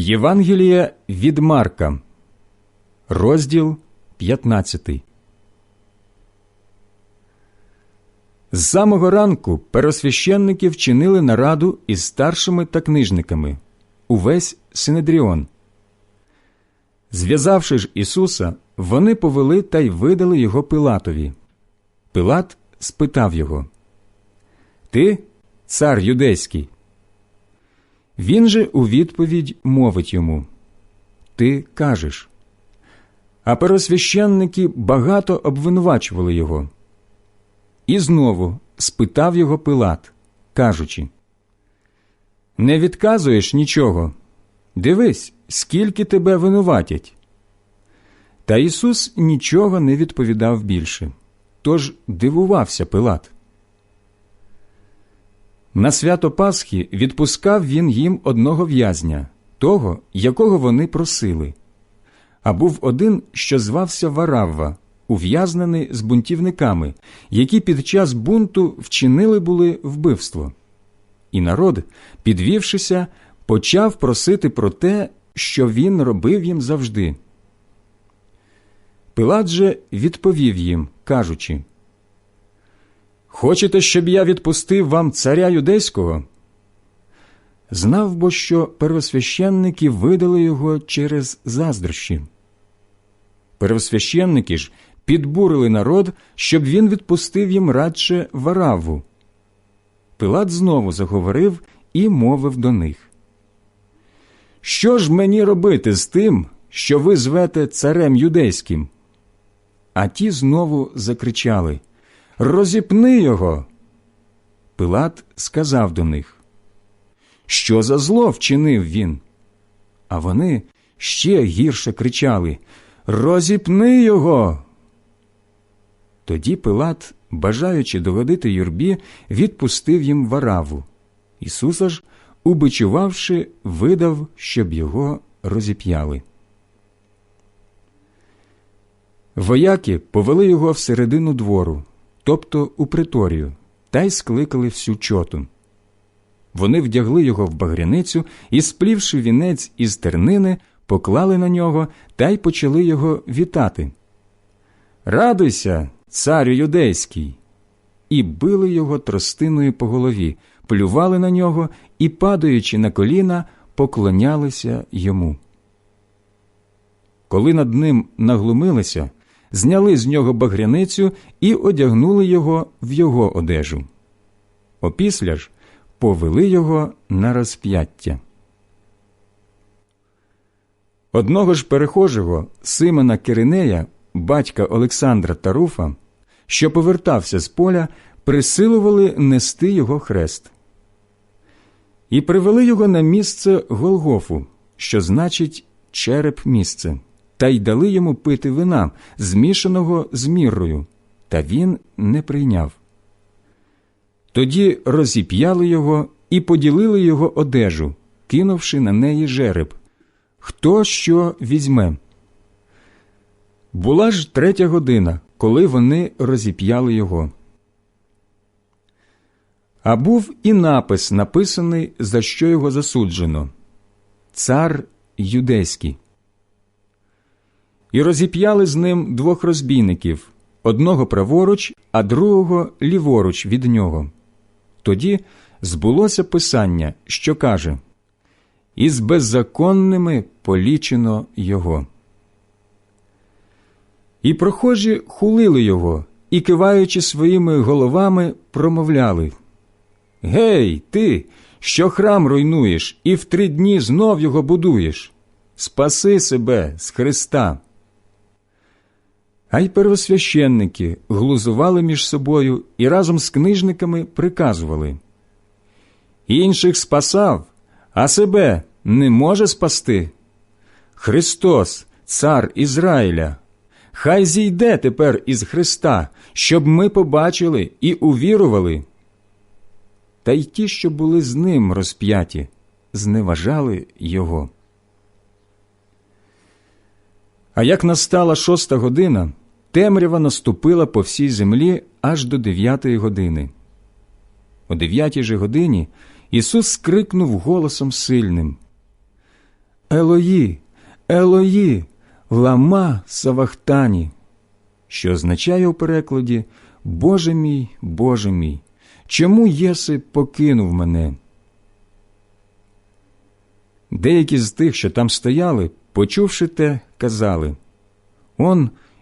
Євангеліє від Марка, розділ 15. З самого ранку перосвященники вчинили нараду із старшими та книжниками увесь Синедріон. Зв'язавши ж Ісуса, вони повели та й видали його Пилатові. Пилат спитав його Ти цар юдейський? Він же у відповідь мовить йому Ти кажеш. А перосвященники багато обвинувачували його. І знову спитав його Пилат, кажучи Не відказуєш нічого. Дивись, скільки тебе винуватять. Та Ісус нічого не відповідав більше, тож дивувався Пилат. На свято Пасхи відпускав він їм одного в'язня, того, якого вони просили. А був один, що звався Варавва, ув'язнений з бунтівниками, які під час бунту вчинили були вбивство. І народ, підвівшися, почав просити про те, що він робив їм завжди. Пилат же відповів їм, кажучи Хочете, щоб я відпустив вам царя юдейського? Знав бо, що первосвященники видали його через заздрощі. Первосвященники ж підбурили народ, щоб він відпустив їм радше вараву. Пилат знову заговорив і мовив до них Що ж мені робити з тим, що ви звете царем юдейським? А ті знову закричали Розіпни його. Пилат сказав до них Що за зло вчинив він? А вони ще гірше кричали Розіпни його. Тоді Пилат, бажаючи догодити юрбі, відпустив їм вараву. Ісуса ж, убичувавши, видав, щоб його розіп'яли. Вояки повели його всередину двору, тобто у приторію, та й скликали всю чоту. Вони вдягли його в багряницю і, сплівши вінець із тернини, поклали на нього та й почали його вітати. Радуйся, царю юдейський! І били його тростиною по голові, плювали на нього і, падаючи на коліна, поклонялися йому. Коли над ним наглумилися, зняли з нього багряницю і одягнули його в його одежу. Опісля ж повели його на розп'яття. Одного ж перехожого Симона Киринея, батька Олександра Таруфа, що повертався з поля, присилували нести його хрест. І привели його на місце Голгофу, що значить череп місце та й дали йому пити вина, змішаного з міррою, та він не прийняв. Тоді розіп'яли його і поділили його одежу, кинувши на неї жереб. Хто що візьме? Була ж третя година, коли вони розіп'яли його. А був і напис, написаний, за що його засуджено Цар Юдейський і розіп'яли з ним двох розбійників одного праворуч, а другого ліворуч від нього. Тоді збулося писання, що каже Із беззаконними полічено його. І прохожі хулили його і, киваючи своїми головами, промовляли Гей, ти, що храм руйнуєш, і в три дні знов його будуєш. Спаси себе з Христа. А й первосвященники глузували між собою і разом з книжниками приказували інших спасав, а себе не може спасти. Христос, Цар Ізраїля, хай зійде тепер із Христа, щоб ми побачили і увірували. Та й ті, що були з ним розп'яті, зневажали Його. А як настала шоста година, темрява наступила по всій землі аж до дев'ятої години. О дев'ятій же годині Ісус скрикнув голосом сильним. Елої, Елої, лама Савахтані, що означає у перекладі Боже мій, Боже мій, чому єси покинув мене? Деякі з тих, що там стояли, почувши те, казали Он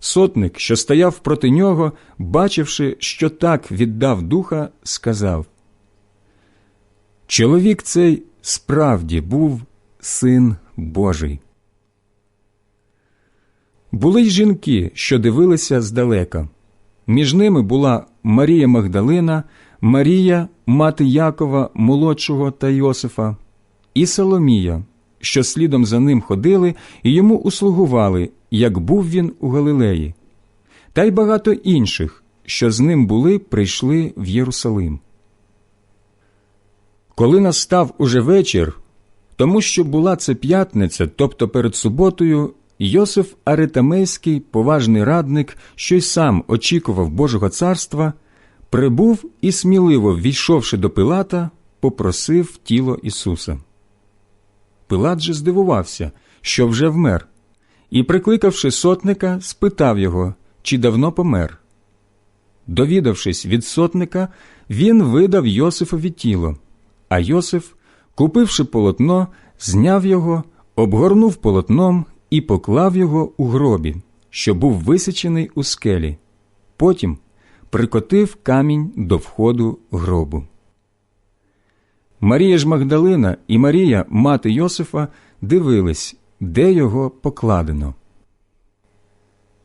Сотник, що стояв проти нього, бачивши, що так віддав духа, сказав Чоловік цей справді був син Божий. Були й жінки, що дивилися здалека. Між ними була Марія Магдалина, Марія, мати Якова, молодшого та Йосифа, і Соломія, що слідом за ним ходили і йому услугували, як був він у Галилеї, та й багато інших, що з ним були, прийшли в Єрусалим. Коли настав уже вечір, тому що була це п'ятниця, тобто перед суботою, Йосиф Аритамейський, поважний радник, що й сам очікував Божого царства, прибув і, сміливо ввійшовши до Пилата, попросив тіло Ісуса. Пилат же здивувався, що вже вмер, і, прикликавши сотника, спитав його, чи давно помер. Довідавшись від сотника, він видав Йосифові тіло, а Йосиф, купивши полотно, зняв його, обгорнув полотном і поклав його у гробі, що був висічений у скелі. Потім прикотив камінь до входу гробу. Марія ж Магдалина і Марія, мати Йосифа, дивились, де його покладено.